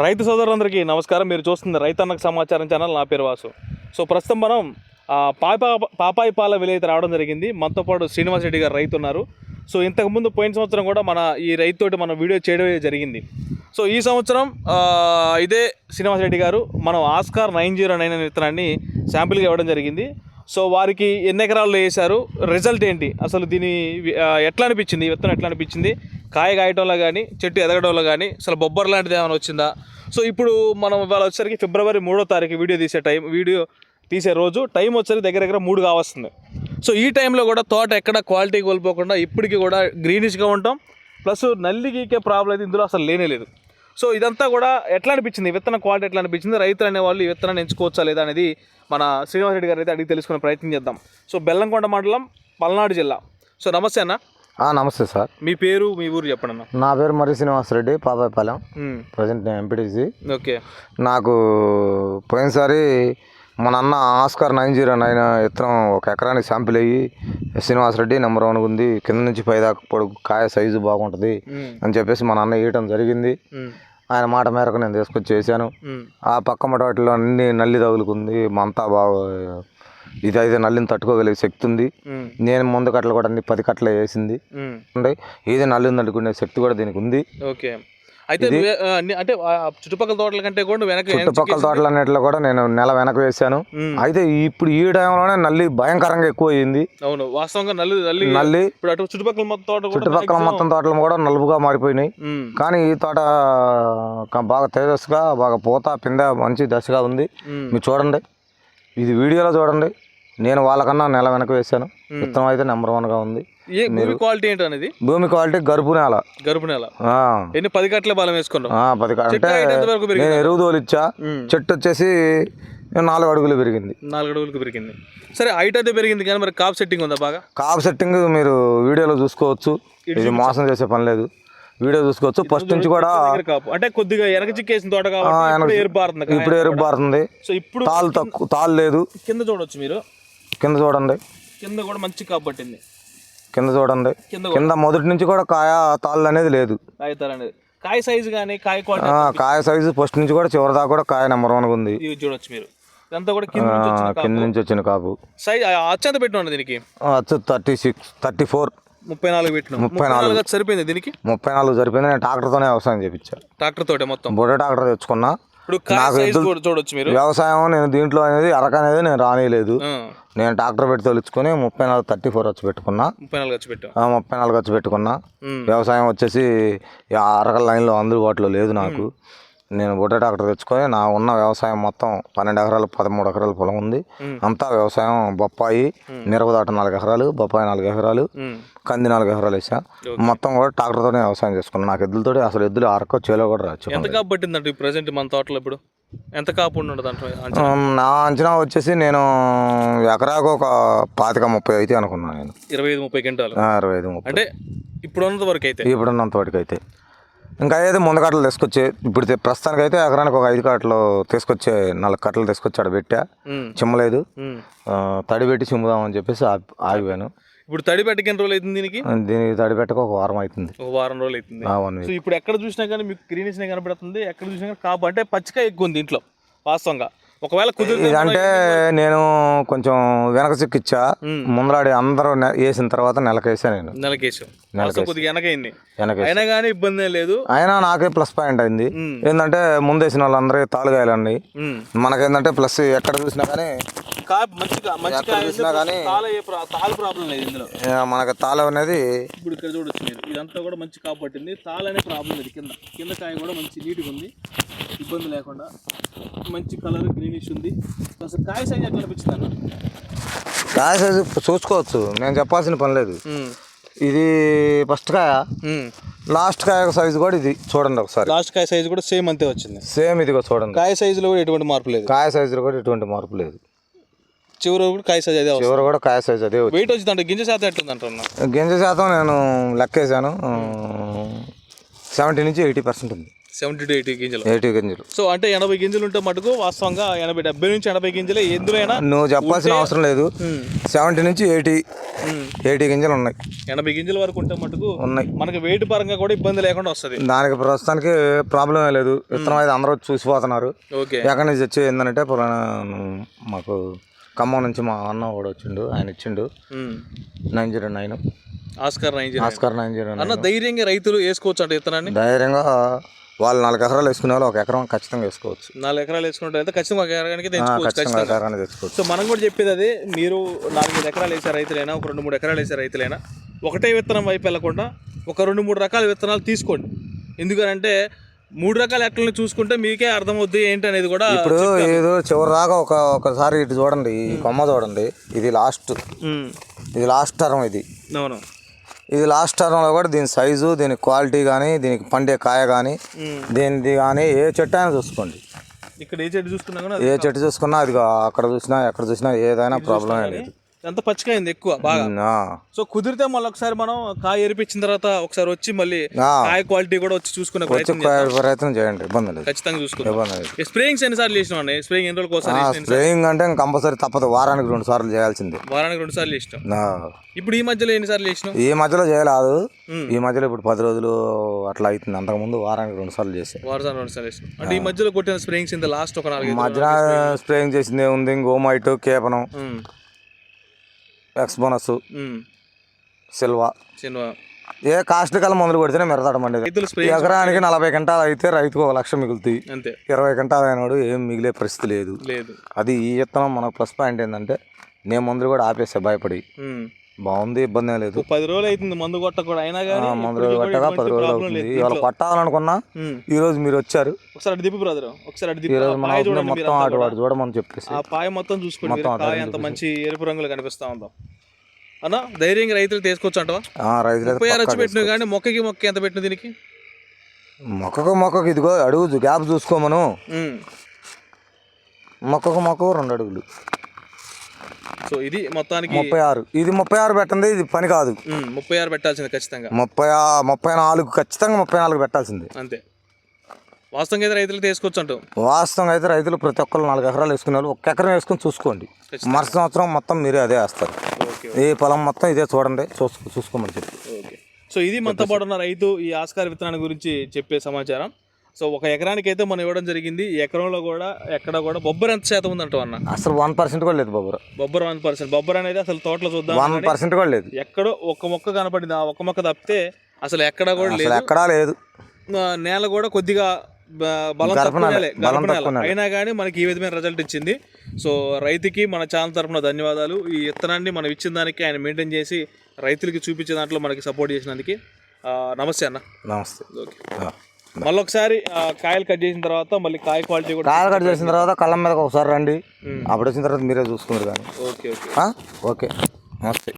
రైతు సోదరులందరికీ నమస్కారం. మీరు చూస్తుంది రైతన్నకు సమాచారం ఛానల్ నా పేరు వాసు. సో ప్రస్తుతం మనం పాపా పాపాయి పాల విలేజ్ రావడం జరిగింది. మనతో పాటు శ్రీనివాస్ రెడ్డి గారు రైతు ఉన్నారు సో ఇంతకుముందు పోయిన సంవత్సరం కూడా మన ఈ రైతుతోటి మనం వీడియో చేయడం జరిగింది. సో ఈ సంవత్సరం ఇదే శ్రీనివాస్ రెడ్డి గారు మనం ఆస్కార్ నైన్ జీరో నైన్ అనే విత్తనాన్ని శాంపిల్గా ఇవ్వడం జరిగింది. సో వారికి ఎన్ని ఎకరాల్లో వేశారు? రిజల్ట్ ఏంటి? అసలు దీని ఎట్లా అనిపించింది? ఈ విత్తనం ఎట్లా అనిపించింది? కాయ కాయటంలో కానీ చెట్టు ఎదగడంలో కానీ అసలు బొబ్బర్ లాంటిది ఏమైనా వచ్చిందా? సో ఇప్పుడు మనం ఇవాళ వచ్చేసరికి ఫిబ్రవరి మూడో తారీఖు వీడియో తీసే టైం వీడియో తీసే రోజు టైం వచ్చేసరికి దగ్గర దగ్గర మూడు కావస్తుంది. సో ఈ టైంలో కూడా తోట ఎక్కడ క్వాలిటీ కోల్పోకుండా ఇప్పటికీ కూడా గ్రీనిష్గా ఉంటాం. ప్లస్ నల్లి గీకే ప్రాబ్లం అయితే ఇందులో అసలు లేనే లేదు. సో ఇదంతా కూడా ఎట్లా అనిపించింది? విత్తన క్వాలిటీ ఎట్లా అనిపించింది? రైతులు అనేవాళ్ళు ఈ విత్తనాన్ని ఎంచుకోవచ్చా లేదా అనేది మన శ్రీనివాసరెడ్డి గారు అయితే అడిగి తెలుసుకునే ప్రయత్నం చేద్దాం. సో బెల్లంకొండ మండలం పల్నాడు జిల్లా. సో నమస్తే అన్న. నమస్తే సార్. మీ పేరు మీ ఊరు చెప్పండి అన్న నా పేరు మరి శ్రీనివాసరెడ్డి పాపాయపాలెం. ప్రజెంట్ నేను ఎంపీటీసీ. ఓకే. నాకు పోయినసారి మన అన్న ఆస్కార్ నైన్ జీరో నైన్ ఇత్తనం ఒక ఎకరానికి శాంపిల్ అయ్యి శ్రీనివాసరెడ్డి నెంబర్ వన్ ఉంది. కింద నుంచి పైదాకా పొడుగు కాయ సైజు బాగుంటుంది. అని చెప్పేసి మన అన్న వేయటం జరిగింది. ఆయన మాట మేరకు నేను తీసుకొచ్చి చేశాను. ఆ పక్క మట వాటిలో అన్ని నల్లి తగులుకుంది. మంతా బాగా ఇది అయితే నల్లిని తట్టుకోగలిగే శక్తి ఉంది. నేను ముందు కట్టలు కూడా అన్ని పది కట్టలు వేసింది. ఇది నల్లిని తట్టుకునే శక్తి కూడా దీనికి ఉంది. ఓకే. అయితే అంటే చుట్టుపక్కల తోటల కంటే కూడా వెనక చుట్టుపక్కల తోటలన్నిటిలో కూడా నేను నెల వెనక మ్మ్. అయితే ఇప్పుడు ఈ టైంలోనే నల్లి భయంకరంగా ఎక్కువ అయింది అవును వాస్తవంగా నల్లి నల్లి నల్లి ఇప్పుడు అటు చుట్టుపక్కల మొత్తం తోట చుట్టుపక్కల మొత్తం తోటలు కూడా నలుపుగా మారిపోయినాయి. కానీ ఈ తోట బాగా తేజస్సుగా బాగా పూత పింద మంచి దశగా ఉంది. మీరు చూడండి. ఇది వీడియోలో చూడండి. నేను వాళ్ళకన్నా నెల వెనక వేశాను. విత్తనం అయితే నెంబర్ వన్గా ఉంది. ఏ భూమి క్వాలిటీ ఏంటి అనేది భూమి క్వాలిటీ గరుపు నేల. గరుపు నెల. ఎన్ని పది కట్ల బలం వేసుకున్నావు? ఆ, పది అంటే నేను ఎరువు తోలిచ్చా. చెట్టు వచ్చేసి నాలుగు అడుగులు పెరిగింది. నాలుగు అడుగులకు పెరిగింది. సరే హైట్ అయితే పెరిగింది కానీ మరి కాప్ సెట్టింగ్ ఉందా బాగా? కాప్ సెట్టింగ్ మీరు వీడియోలో చూసుకోవచ్చు. ఇది మోసం చేసే పని లేదు. వీడియో చూసుకోవచ్చు. ఫస్ట్ నుంచి కూడా అంటే కొద్దిగా వెనక చిక్కేసిన తోట కాబట్టి ఇప్పుడు ఎరుపు పారుతుంది సో ఇప్పుడు తాళ్ళు తక్కువ తాళ్ళు లేదు. కింద చూడొచ్చు మీరు. కింద చూడండి. కింద కూడా మంచి కాపు పట్టింది. కింద చూడండి. కింద మొదటి నుంచి కూడా కాయ తాళ్ళు అనేది లేదు. అనేది. కాయ సైజు కానీ కాయ కాయ సైజు ఫస్ట్ నుంచి కూడా చివరి దాకా కూడా కాయ నెంబర్ వన్గా ఉంది. చూడొచ్చు మీరు. ఇదంతా కూడా కింద నుంచి వచ్చిన కింద కాపు. నుంచి వచ్చిన కాపు. సైజ్ అత్యంత పెట్టిన దీనికి. వచ్చి థర్టీ సిక్స్ థర్టీ ఫోర్ ముప్పై నాలుగు పెట్టిన. ముప్పై నాలుగు. సరిపోయింది దీనికి? ముప్పై నాలుగు సరిపోయింది. నేను ట్రాక్టర్తోనే వ్యవసాయం చేయించా ట్రాక్టర్ తోటే మొత్తం? బుడ్డ ట్రాక్టర్ తెచ్చుకున్నా. ఇప్పుడు చూడొచ్చు మీరు. వ్యవసాయం నేను దీంట్లో అనేది అరక అనేది నేను రానియలేదు. నేను ట్రాక్టర్ పెట్టి తొలుచుకొని ముప్పై నాలుగు థర్టీ ఫోర్ వచ్చి పెట్టుకున్నా. ముప్పై నాలుగు వచ్చి పెట్టాం ముప్పై నాలుగు వచ్చి పెట్టుకున్నా. వ్యవసాయం వచ్చేసి ఈ అరకల లైన్లో అందుబాటులో లేదు నాకు. నేను బుట్ట ట్రాక్టర్ తెచ్చుకొని నా ఉన్న వ్యవసాయం మొత్తం పన్నెండు ఎకరాలు పదమూడు ఎకరాల పొలం ఉంది. అంతా వ్యవసాయం బొప్పాయి మిరపదాట నాలుగు ఎకరాలు బొప్పాయి నాలుగు ఎకరాలు కంది నాలుగు ఎకరాలు వేసా. మొత్తం కూడా ట్రాక్టర్తోనే వ్యవసాయం చేసుకున్నాను నాకు ఎద్దులతోటి అసలు ఎద్దులు అరక చేలో కూడా రాచ్చు ఎంత కాపు ప్రజెంట్ మన తోటలో ఇప్పుడు? ఎంత కాపు ఉండదు? నా అంచనా వచ్చేసి నేను ఎకరాకు ఒక పాతిక ముప్పై అయితే అనుకున్నాను నేను. ఇరవై ఐదు ముప్పై క్వింటాలు. ఇరవై ఐదు ముప్పై. అంటే ఇప్పుడు ఉన్నంత వరకు అయితే? ఇప్పుడున్నంత వాటికి అయితే. ఇంకా అయితే ముందు కట్టలు తీసుకొచ్చే ఇప్పుడు ప్రస్తుతానికి అయితే ఎకరానికి ఒక ఐదు కట్టలు తీసుకొచ్చే నాలుగు కట్టలు తీసుకొచ్చి ఆడ పెట్టా. చిమ్మలేదు తడి పెట్టి చిమ్ముదామని చెప్పేసి ఆగిపోయాను. ఇప్పుడు తడి పెట్టకి ఎన్ని రోజులు అవుతుంది దీనికి? దీనికి తడి పెట్టక ఒక వారం అవుతుంది. ఒక వారం రోజులు అవుతుంది. సో ఇప్పుడు ఎక్కడ చూసినా కానీ మీకు గ్రీనిష్ కనబడుతుంది ఎక్కడ చూసినా కానీ కాపు అంటే పచ్చిక ఎక్కువ ఉంది ఇంట్లో వాస్తవంగా. ఒకవేళ కుదిరితే ఇదంటే నేను కొంచెం వెనక చిక్కిచ్చా. ముందరాడి అందరూ వేసిన తర్వాత నెలకేసా నేను. నెలకేసాం అసలు కొద్దిగా వెనకైంది. వెనకేసి అయినా కానీ ఇబ్బంది లేదు. అయినా నాకే ప్లస్ పాయింట్ అయింది. ఏంటంటే ముందేసిన తాలుగాయలండి ఉమ్. మనకేంటంటే ప్లస్ ఎక్కడ చూసినా కానీ మనకి తాళం అనేది ఇప్పుడు ఇక్కడ చూడొచ్చు మీరు. ఇదంతా కూడా మంచి కాపు పట్టింది తాళ అనే ప్రాబ్లం లేదు. కింద కింద కాయ కూడా మంచి నీట్గా ఉంది. ఇబ్బంది లేకుండా మంచి కలర్ గ్రీనిష్ ఉంది. అసలు కాయ సైజ్ ఎట్లా అన్న? కాయ సైజు చూసుకోవచ్చు. నేను చెప్పాల్సిన పని లేదు. ఇది ఫస్ట్ కాయ. లాస్ట్ కాయ సైజు కూడా ఇది. చూడండి ఒకసారి. లాస్ట్ కాయ సైజ్ కూడా సేమ్ అంతే వచ్చింది. సేమ్ ఇది కూడా చూడండి. కాయ సైజులో కూడా ఎటువంటి మార్పు లేదు. కాయ సైజులో కూడా ఎటువంటి మార్పు లేదు. చివరి కూడా కాయ సైజ్ అదే చివరి కూడా కాయ సైజు అదే వచ్చింది. వెయిట్ వచ్చిందంటే గింజ శాతం ఎట్లుంది అంటున్నా గింజ శాతం నేను లెక్కేసాను సెవెంటీ నుంచి ఎయిటీ పర్సెంట్ ఉంది. సెవెంటీ టు ఎయిటీ గింజలు. ఎయిటీ గింజలు. సో అంటే ఎనభై గింజలు ఉంటే మటుకు వాస్తవంగా ఎనభై డెబ్బై నుంచి ఎనభై గింజలే ఎందులోనైనా నువ్వు చెప్పాల్సిన అవసరం లేదు. సెవెంటీ నుంచి ఎయిటీ ఎయిటీ గింజలు ఉన్నాయి. ఎనభై గింజల వరకు ఉంటే మటుకు ఉన్నాయి. మనకి వెయిట్ పరంగా కూడా ఇబ్బంది లేకుండా వస్తుంది. దానికి ప్రస్తుతానికి ప్రాబ్లం లేదు. విత్తనం అయితే అందరూ చూసిపోతున్నారు. ఓకే. ఎక్కడి నుంచి వచ్చి ఏంటంటే మాకు ఖమ్మం నుంచి మా అన్న వాడు వచ్చిండు ఆయన ఇచ్చిండు. Nine zero nine. Oscar nine zero Oscar nine zero అన్న ధైర్యంగా రైతులు వేసుకోవచ్చు అంటే విత్తనాన్ని? ధైర్యంగా వాళ్ళు నాలుగు ఎకరాలు వేసుకునే వాళ్ళు ఒక ఎకరం ఖచ్చితంగా వేసుకోవచ్చు. నాలుగు ఎకరాలు వేసుకుంటే ఖచ్చితంగా ఒక ఎకరానికి తెచ్చుకోవచ్చు సో మనం కూడా చెప్పేది అదే మీరు నాలుగైదు ఎకరాలు వేసే రైతులైనా ఒక రెండు మూడు ఎకరాలు వేసే రైతులైనా ఒకటే విత్తనం వైపు వెళ్ళకుండా ఒక రెండు మూడు రకాల విత్తనాలు తీసుకోండి. ఎందుకనంటే మూడు రకాల ఎట్లని చూసుకుంటే మీకే అర్థమవుద్ది ఏంటి అనేది కూడా ఇప్పుడు ఏదో చివరి దాకా ఒక ఒకసారి ఇటు చూడండి ఈ కొమ్మ చూడండి ఇది లాస్ట్. ఇది లాస్ట్ టర్మ్ ఇది. అవును. ఇది లాస్ట్ టర్మ్లో కూడా దీని సైజు దీని క్వాలిటీ కానీ దీనికి పండే కాయ కానీ దీనిది కానీ ఏ చెట్టు అయినా చూసుకోండి. ఇక్కడ ఏ చెట్టు చూసుకున్నా ఏ చెట్టు చూసుకున్నా అది అక్కడ చూసినా ఎక్కడ చూసినా ఏదైనా ప్రాబ్లమే లేదు. ఎంత పచ్చికైంది ఎక్కువ బాగా. సో కుదిరితే మళ్ళీ ఒకసారి మనం కాయ ఎరిపించిన తర్వాత ఒకసారి వచ్చి మళ్ళీ కాయ క్వాలిటీ కూడా వచ్చి చూసుకునే ప్రయత్నం చేయండి ఇబ్బంది లేదు. ఖచ్చితంగా లేదు. స్ప్రేయింగ్స్ ఎన్నిసార్లు చేసినాం అండి స్ప్రేయింగ్ ఎన్ని చేసినాం? స్ప్రేయింగ్ అంటే కంపల్సరీ తప్పదు వారానికి రెండు సార్లు చేయాల్సిందే. వారానికి రెండు సార్లు చేసినాం ఇప్పుడు ఈ మధ్యలో ఎన్నిసార్లు చేసినాం ఈ మధ్యలో చేయలేదు. ఈ మధ్యలో ఇప్పుడు పది రోజులు అట్లా అవుతుంది. అంతకుముందు వారానికి రెండు సార్లు చేసాం. వారానికి రెండు సార్లు చేసినాం అంటే ఈ మధ్యలో కొట్టిన స్ప్రేయింగ్స్ ఇంత లాస్ట్ ఒక నాలుగు మధ్యన స్ప్రేయింగ్ చేసింది ఏముంది? గోమైట్ కేపనం. ఎక్స్బోనస్ సిల్వా చిన్న ఏ కాస్ట్ కల మందులు కొడితేనే మెరదడం అండి రైతులు స్ప్రే ఎకరానికి నలభై గంటలు అయితే రైతుకు ఒక లక్ష మిగులుతాయి. అంతే. ఇరవై గంటలు అయినాడు ఏం మిగిలే పరిస్థితి లేదు. లేదు. అది ఈ విత్తనం మనకు ప్లస్ పాయింట్ ఏంటంటే నేను మందులు కూడా ఆపేసా భయపడి. బాగుంది ఇబ్బంది ఏం లేదు. పది రోజులు అవుతుంది మందు కొట్ట కూడా అయినా కానీ మందు రోజులు కొట్టగా పది రోజులు అవుతుంది. ఇవాళ కొట్టాలనుకున్నా ఈ రోజు మీరు వచ్చారు. ఒకసారి అటు దిప్పి బ్రదర్. ఒకసారి అటు దిప్పి మన మొత్తం కూడా. వాడు చూడమని చెప్పేసి. ఆ పాయ మొత్తం చూసుకోండి మొత్తం అంత మంచి ఎరుపు రంగులు కనిపిస్తా ఉందాం. అన్న ధైర్యంగా రైతులు తీసుకోవచ్చు అంటవా? ఆ, రైతులు ముప్పై ఆరు వచ్చి పెట్టిన కానీ మొక్కకి మొక్క ఎంత పెట్టిన దీనికి? మొక్కకు మొక్కకు ఇదిగో అడుగు గ్యాప్ చూసుకోమను. మొక్కకు మొక్కకు రెండు అడుగులు. సో ఇది మొత్తానికి ముప్పై ఆరు. ఇది ముప్పై ఆరు పెట్టండి ఇది పని కాదు. ముప్పై ఆరు పెట్టాల్సింది ఖచ్చితంగా. ముప్పై ముప్పై నాలుగు ఖచ్చితంగా ముప్పై నాలుగు పెట్టాల్సింది. అంతే. వాస్తవంగా అయితే రైతులు తీసుకోవచ్చు అంటావు? వాస్తవంగా అయితే రైతులు ప్రతి ఒక్కరు నాలుగు ఎకరాలు వేసుకునే వాళ్ళు ఒక ఎకరం వేసుకుని చూసుకోండి. మరుస సంవత్సరం మొత్తం మీరే అదే వేస్తారు. ఈ పొలం మొత్తం ఇదే చూడండి చూసుకో చూసుకోమని చెప్పి. ఓకే. సో ఇది మనతో పాటు ఉన్న రైతు ఈ ఆస్కార్ విత్తనాన్ని గురించి చెప్పే సమాచారం. సో ఒక ఎకరానికి అయితే మనం ఇవ్వడం జరిగింది. ఈ ఎకరంలో కూడా ఎక్కడ కూడా బొబ్బర్ ఎంత శాతం ఉందంటావు అన్న? అసలు వన్ పర్సెంట్ కూడా లేదు బాబు బొబ్బర్ వన్ పర్సెంట్. బొబ్బర్ అనేది అసలు తోటలో చూద్దాం వన్ పర్సెంట్ కూడా లేదు. ఎక్కడో ఒక మొక్క కనపడింది. ఆ ఒక్క మొక్క తప్పితే అసలు ఎక్కడ కూడా లేదు. ఎక్కడా లేదు. నేల కూడా కొద్దిగా బలం. అయినా కానీ మనకి ఈ విధమైన రిజల్ట్ ఇచ్చింది. సో రైతుకి మన ఛానల్ తరపున ధన్యవాదాలు. ఈ విత్తనాన్ని మనం ఇచ్చిన దానికి ఆయన మెయింటైన్ చేసి రైతులకి చూపించే దాంట్లో మనకి సపోర్ట్ చేసినందుకు. నమస్తే అన్న. నమస్తే. ఓకే. మళ్ళీ ఒకసారి కాయలు కట్ చేసిన తర్వాత మళ్ళీ కాయ క్వాలిటీ కూడా కాయలు కట్ చేసిన తర్వాత కళ్ళం మీద ఒకసారి రండి. అప్పుడు వచ్చిన తర్వాత మీరే చూసుకున్నారు కానీ. Okay okay? ఓకే. నమస్తే.